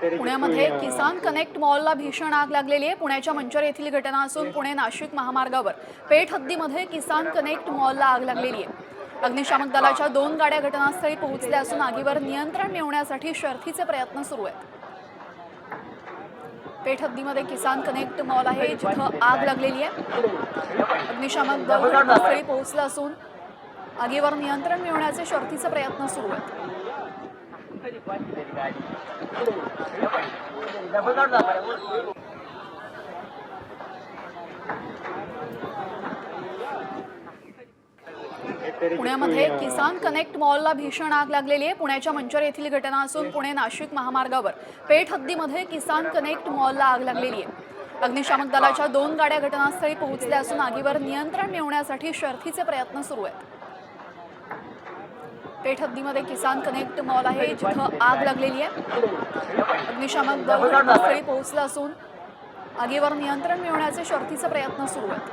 पुण्यामध्ये किसान कनेक्ट मॉलला भीषण आग लागलेली आहे. पुण्याच्या मंचर येथील घटना असून पुणे नाशिक महामार्गावर पेठ हद्दीमध्ये किसान कनेक्ट मॉलला आग लागलेली आहे. अग्निशामक दलाच्या दोन गाड्या घटनास्थळी पोहोचल्या असून आगीवर नियंत्रण मिळवण्यासाठी शर्थीचे प्रयत्न सुरू आहेत. पेठ हद्दीमध्ये किसान कनेक्ट मॉल आहे जिथं आग लागलेली आहे. अग्निशामक दल घटनास्थळी पोहोचलं असून आगीवर नियंत्रण मिळवण्याचे शर्थीचे प्रयत्न सुरू आहेत. पुण्यामध्ये किसान कनेक्ट मॉलला भीषण आग लागलेली आहे. पुण्याच्या मंचर येथील घटना असून पुणे नाशिक महामार्गावर पेठ हद्दीमध्ये किसान कनेक्ट मॉलला आग लागलेली आहे. अग्निशामक दलाच्या दोन गाड्या घटनास्थळी पोहोचल्या असून आगीवर नियंत्रण मिळवण्यासाठी शर्थीचे प्रयत्न सुरू आहेत. पेठ हद्दीमध्ये किसान कनेक्ट मॉल आहे जिथं आग लागलेली आहे. अग्निशामक दल घटनास्थळी पोहोचलं असून आगीवर नियंत्रण मिळवण्याचे शर्थीचे प्रयत्न सुरू आहेत.